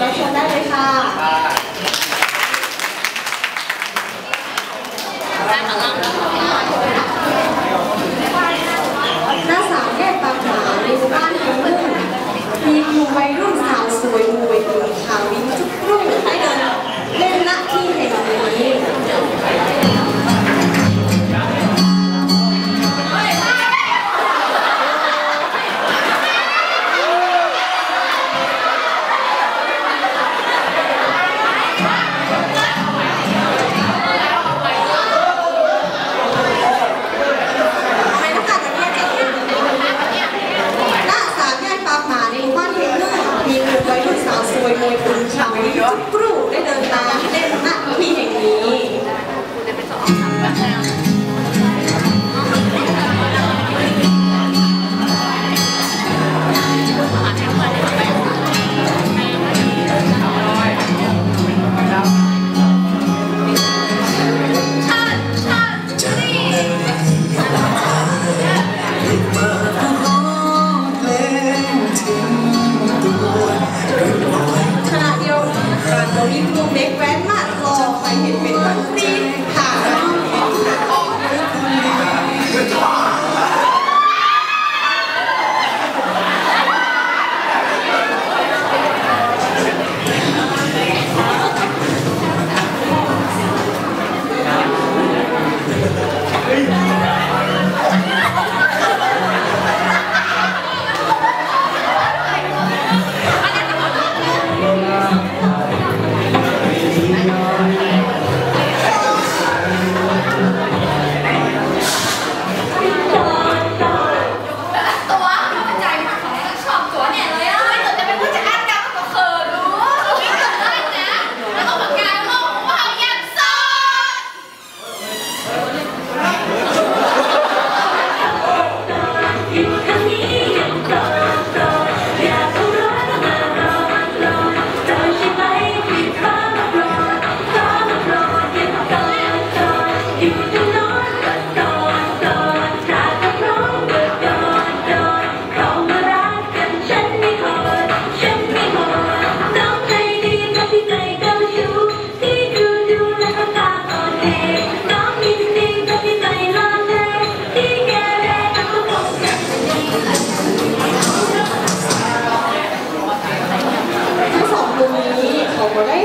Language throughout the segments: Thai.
เราชมได้เลยค่ะหน้าสามแยกบางหมาในหมู่บ้านเมือนมีกลุ่มวัยรุ่น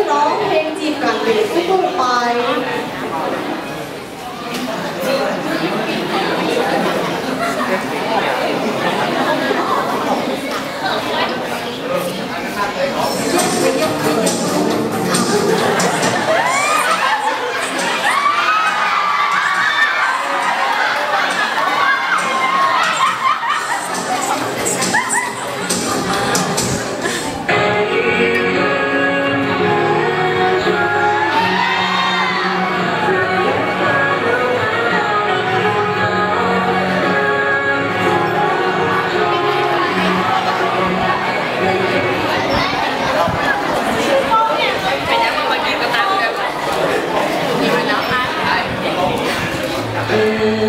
ร้องเพลงจีบกันเลยสู้ไป happen.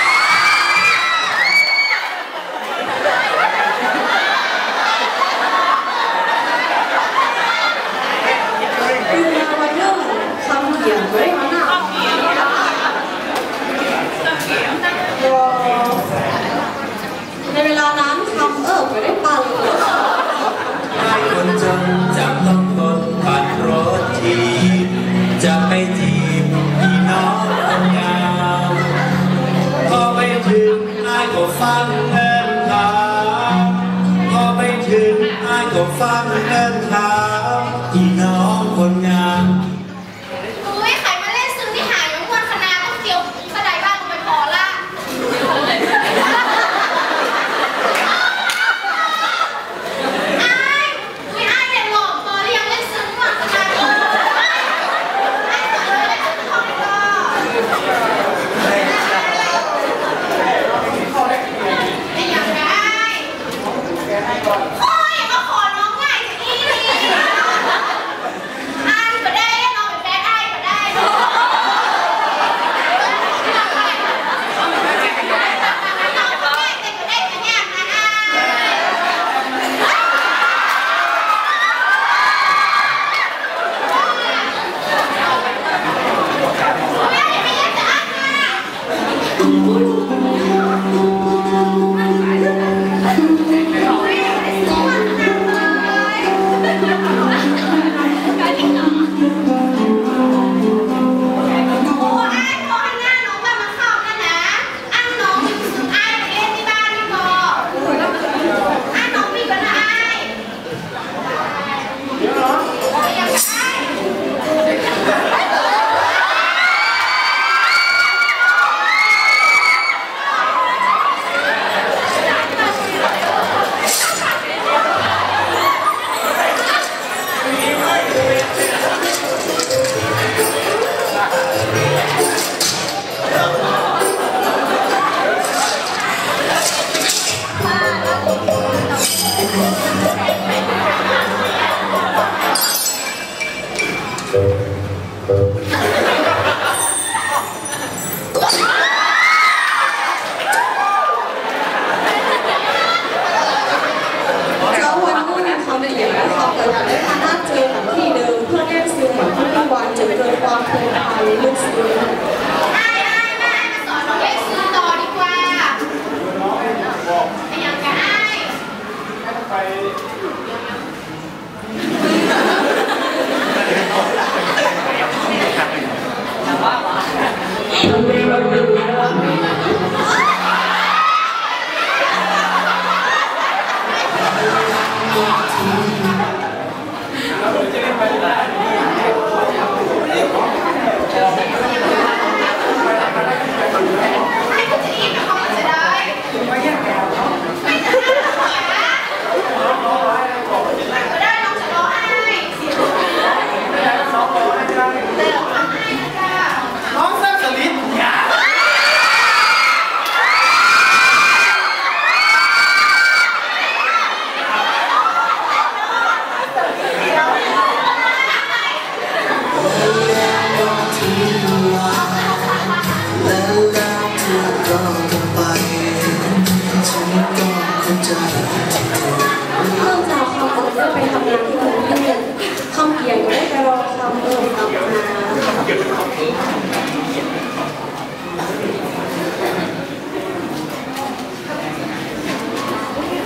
for family.